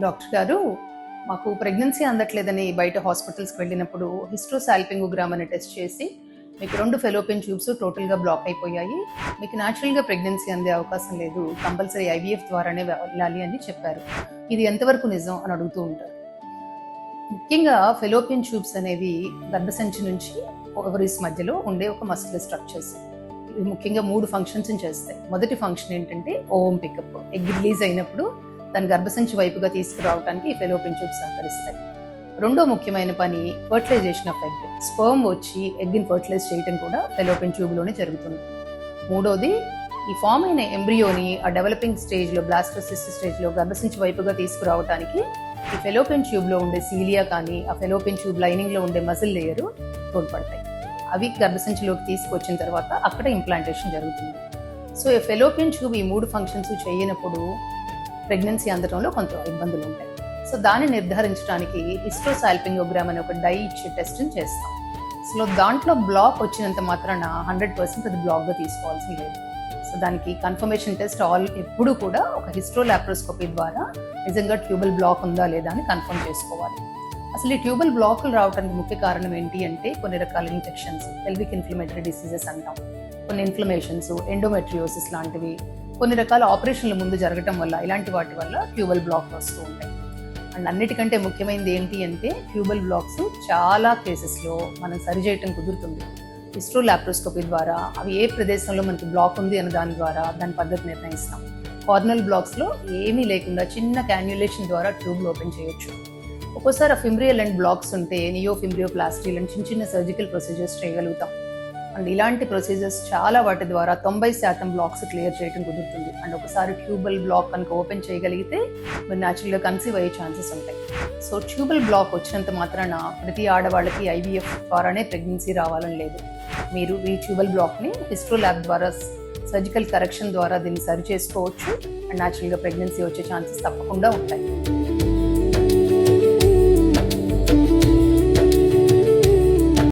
Doctor గారు మాకు pregnancy అందట్లేదని బయట హాస్పిటల్స్కి వెళ్ళినప్పుడు హిస్ట్రోసాల్పింగోగ్రామ్ అనే టెస్ట్ చేసి మీకు రెండు ఫెలోపియన్ ట్యూబ్స్ టోటల్గా బ్లాక్ అయిపోయాయి. మీకు న్యాచురల్గా ప్రెగ్నెన్సీ అందే అవకాశం లేదు. కంపల్సరీ ఐవీఎఫ్ ద్వారానే వెళ్ళాలి అని చెప్పారు. ఇది ఎంతవరకు నిజం అని అడుగుతూ ఉంటారు. ముఖ్యంగా ఫెలోపియన్ ట్యూబ్స్ అనేవి గర్భసంచి నుంచి ఓవరీస్ మధ్యలో ఉండే ఒక మస్కులర్ స్ట్రక్చర్స్. ఇవి ముఖ్యంగా మూడు ఫంక్షన్స్ చేస్తాయి. మొదటి ఫంక్షన్ ఏంటంటే ఓవం పికప్. ఎగ్ రిలీజ్ అయినప్పుడు దాని గర్భసంచి వైపుగా తీసుకురావడానికి ఈ ఫెలోపియన్ ట్యూబ్స్ సహకరిస్తాయి. రెండో ముఖ్యమైన పని ఫర్టిలైజేషన్ ఆఫ్ ఎగ్ స్పర్మ్ వచ్చి ఎగ్ని ఫర్టిలైజ్ చేయడం కూడా ఫెలోపిన్ ట్యూబ్లోనే జరుగుతుంది. మూడోది ఈ ఫామ్ అయిన ఎంబ్రియోని ఆ డెవలపింగ్ స్టేజ్లో బ్లాస్టోసిస్ స్టేజ్లో గర్భసంచి వైపుగా తీసుకురావడానికి ఈ ఫెలోపిన్ ట్యూబ్లో ఉండే సీలియా కానీ ఆ ఫెలోపిన్ ట్యూబ్ లైనింగ్లో ఉండే మజిల్ లేయరు తోడ్పడతాయి. అవి గర్భసంచిలోకి తీసుకొచ్చిన తర్వాత అక్కడ ఇంప్లాంటేషన్ జరుగుతుంది. సో ఈ ఫెలోపియన్ ట్యూబ్ ఈ మూడు ఫంక్షన్స్ చేయనప్పుడు ప్రెగ్నెన్సీ అందడంలో కొంత ఇబ్బందులు ఉంటాయి సో దాన్ని నిర్ధారించడానికి హిస్ట్రోసాల్పింగోగ్రామ్ అనే ఒక డై ఇచ్చే టెస్ట్ని చేస్తాం. సో దాంట్లో బ్లాక్ వచ్చినంత మాత్రాన హండ్రెడ్ పర్సెంట్ అది బ్లాక్గా తీసుకోవాల్సి లేదు. సో దానికి కన్ఫర్మేషన్ టెస్ట్ ఆల్ ఎప్పుడు కూడా ఒక హిస్ట్రో లాప్రోస్కోపీ ద్వారా నిజంగా ట్యూబల్ బ్లాక్ ఉందా లేదా అని కన్ఫర్మ్ చేసుకోవాలి. అసలు ఈ ట్యూబల్ బ్లాకులు రావడానికి ముఖ్య కారణం ఏంటి అంటే కొన్ని రకాల ఇన్ఫెక్షన్స్ పెల్విక్ ఇన్ఫ్లమేటరీ డిసీజెస్ అంటాం. కొన్ని ఇన్ఫ్లమేషన్స్ ఎండోమెట్రియోసిస్ లాంటివి కొన్ని రకాల ఆపరేషన్ల ముందు జరగటం వల్ల ఇలాంటి వాటి వల్ల ట్యూబల్ బ్లాక్ వస్తూ ఉంటాయి. అండ్ అన్నిటికంటే ముఖ్యమైనది ఏంటి అంటే ట్యూబల్ బ్లాక్స్ చాలా కేసెస్లో మనం సరి చేయటం కుదురుతుంది. హిస్ట్రో లాప్రోస్కోపీ ద్వారా అవి ఏ ప్రదేశంలో మనకి బ్లాక్ ఉంది అన్న దాని ద్వారా దాని పద్ధతి నిర్ణయిస్తాం. కార్నల్ బ్లాక్స్లో ఏమీ లేకుండా చిన్న క్యాన్యులేషన్ ద్వారా ట్యూబ్లు ఓపెన్ చేయొచ్చు. ఒక్కోసారి ఫిమ్రియల్ అండ్ బ్లాక్స్ ఉంటే నియో ఫిమ్రియోప్లాస్టీ లాంటి చిన్న చిన్న సర్జికల్ ప్రొసీజర్స్ చేయగలుగుతాం. అండ్ ఇలాంటి ప్రొసీజర్స్ చాలా వాటి ద్వారా తొంభై శాతం బ్లాక్స్ క్లియర్ చేయడం కుదురుతుంది. అండ్ ఒకసారి ట్యూబల్ బ్లాక్ కనుక ఓపెన్ చేయగలిగితే మీరు న్యాచురల్గా కన్సీవ్ అయ్యే ఛాన్సెస్ ఉంటాయి. సో ట్యూబల్ బ్లాక్ వచ్చినంత మాత్రాన ప్రతి ఆడవాళ్ళకి ఐవీఎఫ్ ద్వారానే ప్రెగ్నెన్సీ రావాలని లేదు. మీరు ఈ ట్యూబల్ బ్లాక్ని హిస్ట్రో ల్యాబ్ ద్వారా సర్జికల్ కరెక్షన్ ద్వారా దీన్ని సరి చేసుకోవచ్చు. అండ్ న్యాచురల్గా ప్రెగ్నెన్సీ వచ్చే ఛాన్సెస్ తప్పకుండా ఉంటాయి.